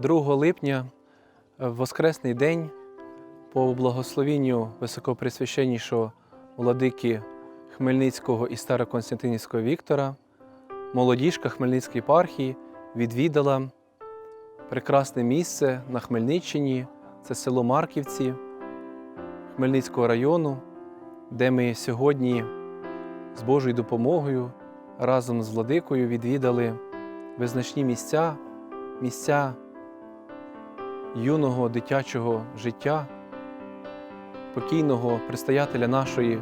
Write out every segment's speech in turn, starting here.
2 липня, е, в Воскресний день, по благословінню високопресвященнішого владики Хмельницького і Староконстантинівського Віктора, молодіжка Хмельницької єпархії відвідала прекрасне місце на Хмельниччині, це село Марківці Хмельницького району, де ми сьогодні з Божою допомогою разом з владикою відвідали визначні місця, місця юного дитячого життя, покійного предстоятеля нашої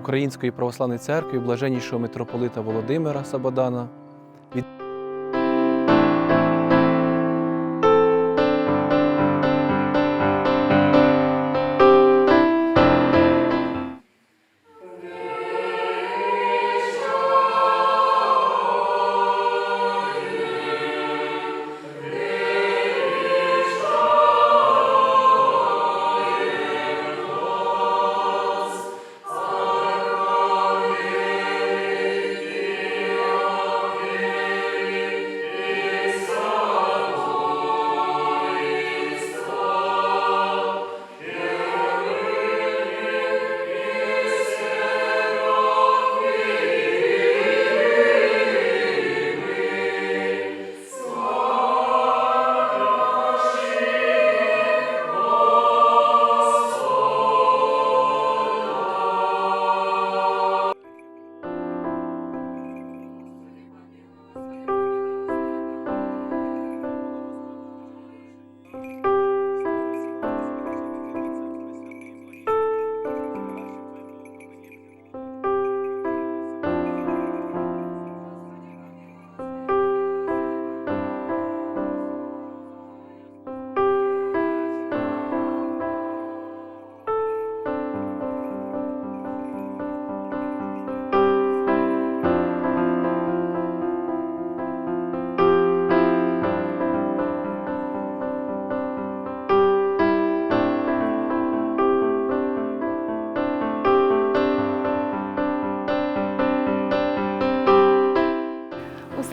Української православної церкви, блаженнішого митрополита Володимира Сабадана.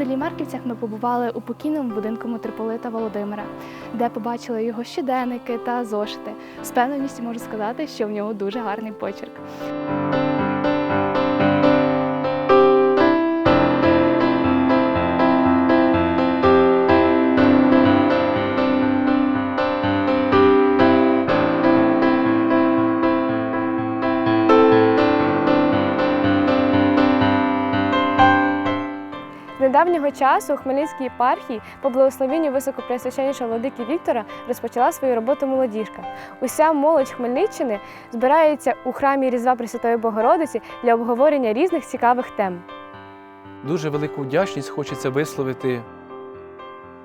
Селі Марківцях ми побували у покійному будинку митрополита Володимира, де побачили його щоденники та зошити. З певненістю можу сказати, що в нього дуже гарний почерк. Недавнього часу у Хмельницькій єпархії по благословенню високопреосвященнішого владики Віктора розпочала свою роботу молодіжка. Уся молодь Хмельниччини збирається у храмі Різдва Пресвятої Богородиці для обговорення різних цікавих тем. Дуже велику вдячність хочеться висловити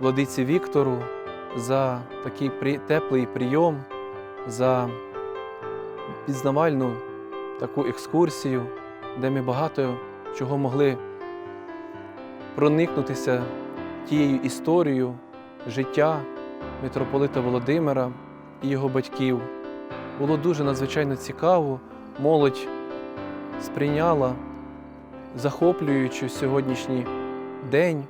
владиці Віктору за такий теплий прийом, за пізнавальну таку екскурсію, де ми багато чого могли проникнутися тією історією життя митрополита Володимира і його батьків. Було дуже надзвичайно цікаво. Молодь сприйняла захоплюючи сьогоднішній день